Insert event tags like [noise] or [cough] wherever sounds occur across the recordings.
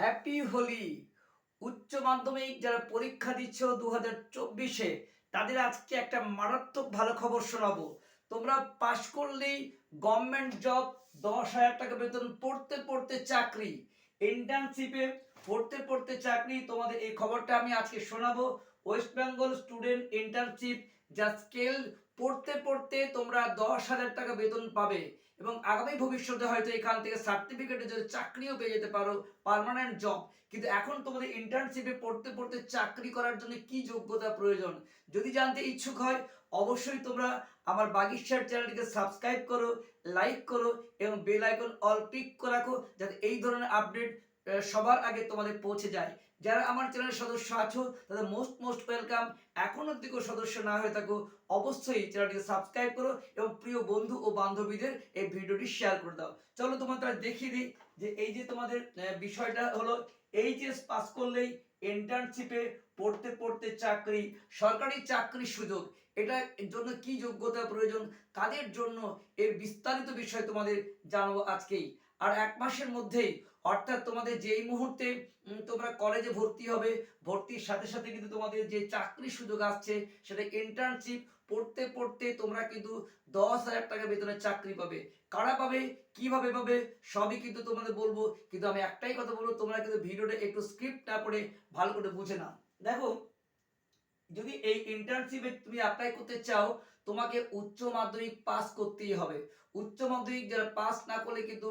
Happy Holi উচ্চ মাধ্যমিক যারা পরীক্ষা দিচ্ছ দু হাজার চব্বিশে, তাদের আজকে একটা মারাত্মক ভালো খবর শোনাবো। তোমরা পাশ করলেই গভর্নমেন্ট জব দশ হাজার টাকা বেতন, পড়তে পড়তে চাকরি। ইন্টার্নশিপে পড়তে পড়তে চাকরি, তোমাদের এই খবরটা আমি আজকে শোনাবো। ওয়েস্ট বেঙ্গল স্টুডেন্ট ইন্টার্নশিপ যা স্কেল পড়তে পড়তে তোমরা দশ হাজার টাকা বেতন পাবে এবং আগামী ভবিষ্যতে হয়তো এখান থেকে সার্টিফিকেটে যদি চাকরিও পেয়ে যেতে পারো পার্মানেন্ট জব কিন্তু এখন তোমাদের ইন্টার্নশিপে পড়তে পড়তে চাকরি করার জন্য কি যোগ্যতা প্রয়োজন? যদি জানতে ইচ্ছুক হয়, অবশ্যই তোমরা আমার বাগিচার চ্যানেলটিকে সাবস্ক্রাইব করো লাইক করো এবং বেল আইকন অল ক্লিক করে রাখো, যাতে এই ধরনের আপডেট সবার আগে তোমাদের পৌঁছে যায়। যারা আমার চ্যানেলের সদস্য আছো, তাদের মোস্ট মোস্ট ওয়েলকাম এখন অব্দি সদস্য না হয়ে থাকো, অবশ্যই চ্যানেলটিকে সাবস্ক্রাইব করো এবং প্রিয় বন্ধু ও বান্ধবীদের এই ভিডিওটি শেয়ার করে দাও। চলো তোমাদের দেখিয়ে দিই যে এই যে তোমাদের বিষয়টা হলো এইচএস পাস করলেই ইন্টার্নশিপে পড়তে পড়তে চাকরি, সরকারি চাকরির সুযোগ। এটা এর জন্য কি যোগ্যতা প্রয়োজন? কাদের জন্য? এর বিস্তারিত বিষয় তোমাদের জানাব আজকেই। আর এক মাসের মধ্যেই, অর্থাৎ তোমাদের যেই মুহূর্তে তোমরা কলেজে ভর্তি হবে, ভর্তির সাথে সাথে কিন্তু তোমাদের যে চাকরির সুযোগ আসছে, সেটা ইন্টার্নশিপ পড়তে পড়তে তোমরা কিন্তু দশ হাজার টাকা বেতনের চাকরি পাবে। কারা পাবে? কীভাবে পাবে? সবই কিন্তু তোমাদের বলব। কিন্তু আমি একটাই কথা বলব, তোমরা কিন্তু ভিডিওটা একটু স্ক্রিপ্ট না করে ভালো করে বুঝে নাও। দেখো যদি এই ইন্টার্নশিপে তুমি অ্যাপ্লাই করতে চাও, তোমাকে উচ্চ মাধ্যমিক পাস করতেই হবে। উচ্চ মাধ্যমিক যারা পাস না করলে কিন্তু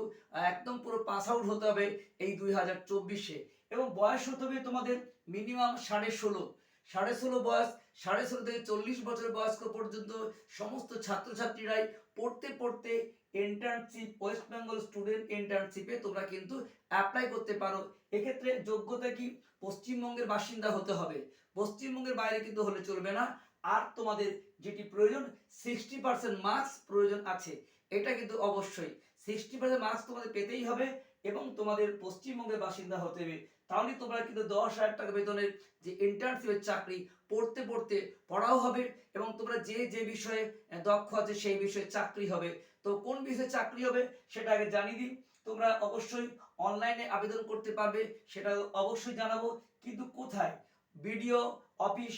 একদম পুরো পাস আউট হতে হবে এই দুই হাজার চব্বিশে। এবং বয়স হতে হবে তোমাদের মিনিমাম সাড়ে ষোলো। সাড়ে ষোলো বয়স, সাড়ে ষোলো থেকে চল্লিশ বছর বয়স্ক পর্যন্ত সমস্ত ছাত্রছাত্রীরাই পড়তে পড়তে ইন্টার্নশিপ ওয়েস্ট বেঙ্গল স্টুডেন্ট ইন্টার্নশিপে তোমরা কিন্তু অ্যাপ্লাই করতে পারো। এক্ষেত্রে যোগ্যতা কি? পশ্চিমবঙ্গের বাসিন্দা হতে হবে। পশ্চিমবঙ্গের বাইরে কিন্তু হলে চলবে না। আর তোমাদের যেটি প্রয়োজন সিক্সটি পার্সেন্ট মার্কস প্রয়োজন আছে। এটা কিন্তু অবশ্যই। সিক্সটি পার্সেন্ট মার্কস তোমাদের পেতেই হবে এবং তোমাদের পশ্চিমবঙ্গের বাসিন্দা হতে হবে। তাহলে তোমরা কিন্তু দশ হাজার টাকা বেতনের যে ইন্টার্নশিপের চাকরি পড়তে পড়তে পড়াও হবে এবং তোমরা যে যে বিষয়ে দক্ষ আছে সেই বিষয়ে চাকরি হবে। তো কোন বিষয়ে চাকরি হবে সেটা আগে জানিয়ে দিই। তোমরা অবশ্যই অনলাইনে আবেদন করতে পারবে, সেটা অবশ্যই জানাব। কিন্তু কোথায়? বিডিও অফিস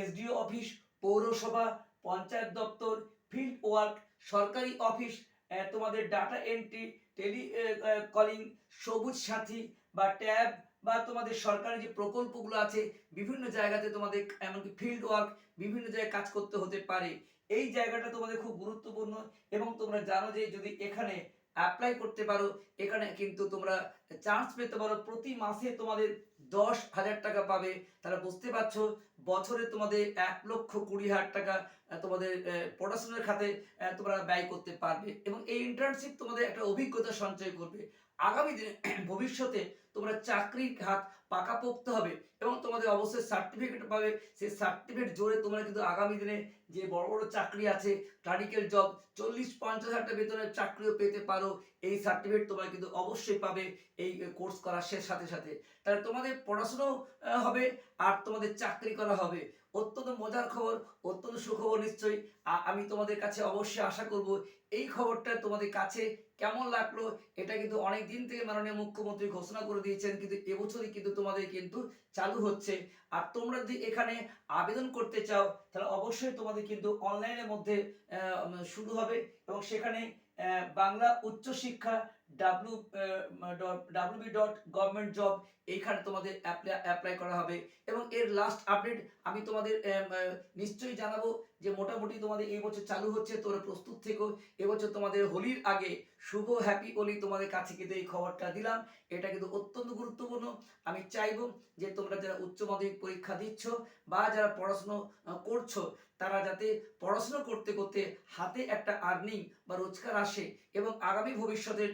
এসডিও অফিস পৌরসভা, পঞ্চায়েত দপ্তর ফিল্ড ওয়ার্ক সরকারি অফিস তোমাদের data entry tele calling Sabuj Sathi বা ট্যাব বা তোমাদের সরকারি যে প্রকল্পগুলো আছে, বিভিন্ন জায়গাতে তোমাদের এমনকি ফিল্ড ওয়ার্ক বিভিন্ন জায়গায় কাজ করতে হতে পারে। এই জায়গাটা তোমাদের খুব গুরুত্বপূর্ণ এবং তোমরা জানো যে যদি এখানে অ্যাপ্লাই করতে পারো। এখানে কিন্তু তোমরা চান্স পেতে পারো। প্রতি মাসে তোমাদের দশ হাজার টাকা পাবে। তারা বুঝতে পারছ, বছরে তোমাদের এক লক্ষ কুড়ি হাজার টাকা তোমাদের পড়াশোনার খাতে তোমরা ব্যয় করতে পারবে। এবং এই ইন্টার্নশিপ তোমাদের একটা অভিজ্ঞতা সঞ্চয় করবে। আগামী দিনে [clears throat] ভবিষ্যতে তোমরা চাকরির হাত পাকাপোক্ত হবে এবং তোমাদের অবশ্যই সার্টিফিকেট পাবে। সেই সার্টিফিকেট জোরে তোমরা কিন্তু আগামী দিনে যে বড় বড় চাকরি আছে ক্লারিক্যাল জব চল্লিশ পঞ্চাশ হাজার বেতনের চাকরিও পেতে পারো। এই সার্টিফিকেট তোমরা কিন্তু অবশ্যই পাবে। এই কোর্স করার সাথে সাথে। তাহলে তোমাদের পড়াশোনাও আহ, হবে আর তোমাদের চাকরি করা হবে। অত্যন্ত মজার খবর, অত্যন্ত সুখবর নিশ্চয়ই। আমি তোমাদের কাছে অবশ্যই আশা করব, এই খবরটা তোমাদের কাছে কেমন লাগল, এটা কিন্তু অনেক দিন থেকে মাননীয় মুখ্যমন্ত্রী ঘোষণা করে দিয়েছেন, কিন্তু এবছরই কিন্তু তোমাদের কিন্তু চালু হচ্ছে। আর তোমরা যদি এখানে আবেদন করতে চাও, তাহলে অবশ্যই তোমাদের কিন্তু অনলাইনের মধ্যে শুরু হবে এবং সেখানে বাংলা উচ্চশিক্ষা W WB dot government job এইখানে তোমাদের অ্যাপ্লাই করা হবে। এবং এর লাস্ট আপডেট আমি তোমাদের নিশ্চয়ই জানাব যে মোটামুটি তোমাদের এই বছর চালু হচ্ছে, তোমরা প্রস্তুত থেকো। এবছর তোমাদের হোলির আগে শুভ হ্যাপি হোলি তোমাদের কাছে কিন্তু এই খবরটা দিলাম। এটা কিন্তু অত্যন্ত গুরুত্বপূর্ণ। আমি চাইব যে তোমরা যারা উচ্চ মাধ্যমিক পরীক্ষা দিচ্ছ বা যারা পড়াশুনো করছ, তারা যাতে পড়াশুনো করতে করতে হাতে একটা আর্নিং বা রোজগার আসে এবং আগামী ভবিষ্যতের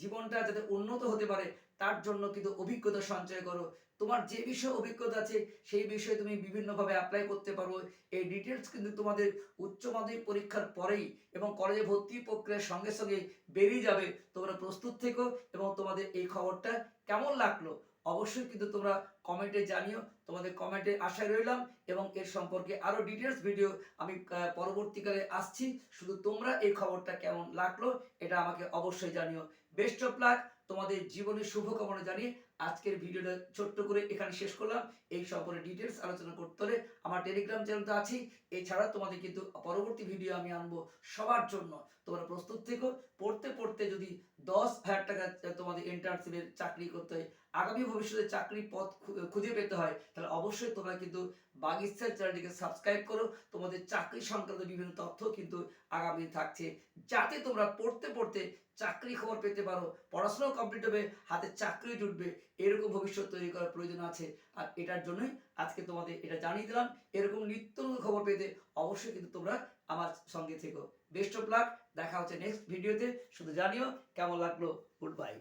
জীবনটা যাতে উন্নত হতে পারে তার জন্য কিন্তু অভিজ্ঞতা সঞ্চয় করো। তোমার যে বিষয়ে অভিজ্ঞতা আছে, সেই বিষয়ে তুমি বিভিন্নভাবে অ্যাপ্লাই করতে পারো। এই ডিটেলস কিন্তু তোমাদের উচ্চ মাধ্যমিক পরীক্ষার পরেই এবং কলেজে ভর্তি প্রক্রিয়ার সঙ্গে সঙ্গে বেরিয়ে যাবে। তোমরা প্রস্তুত থেকো এবং তোমাদের এই খবরটা কেমন লাগল, অবশ্যই কিন্তু তোমরা কমেন্টে জানিও। তোমাদের কমেন্টে আশায় রইলাম এবং এর সম্পর্কে আরও ডিটেলস ভিডিও আমি পরবর্তীকালে আসছি। শুধু তোমরা এই খবরটা কেমন লাগল, এটা আমাকে অবশ্যই জানিও। বেস্ট অফ লাক তোমাদের জীবনের শুভকামনা জানিয়ে আজকের ভিডিওটা ছোট্ট করে এখানে শেষ করলাম। এই সম্পর্কে ডিটেলস আলোচনা করতে হলে আমার টেলিগ্রাম চ্যানেল তো আছেই। এছাড়া তোমাদের কিন্তু পরবর্তী ভিডিও আমি আনব সবার জন্য। তোমরা প্রস্তুত থেকো। পড়তে পড়তে যদি দশ হাজার টাকা তোমাদের ইন্টার্নশিপের চাকরি করতে হয়, আগামী ভবিষ্যতে চাকরির পথ খুঁজে পেতে হয়, তাহলে অবশ্যই তোমরা কিন্তু বাগিস্তার চ্যানেলটিকে সাবস্ক্রাইব করো। তোমাদের চাকরি সংক্রান্ত বিভিন্ন তথ্য কিন্তু আগামী থাকছে। যাতে তোমরা পড়তে পড়তে চাকরি খবর পেতে পারো, পড়াশোনাও কমপ্লিট হবে, হাতে চাকরি জুটবে, এরকম ভবিষ্যৎ তৈরি করার প্রয়োজন আছে। আর এটার জন্যই আজকে তোমাদের এটা জানিয়ে দিলাম, এরকম নিত্য নতুন খবর পেতে অবশ্যই কিন্তু তোমরা আমার সঙ্গে থেকো। বেস্ট অফ লাক দেখা হচ্ছে নেক্সট ভিডিওতে শুধু জানিও, কেমন লাগল গুড বাই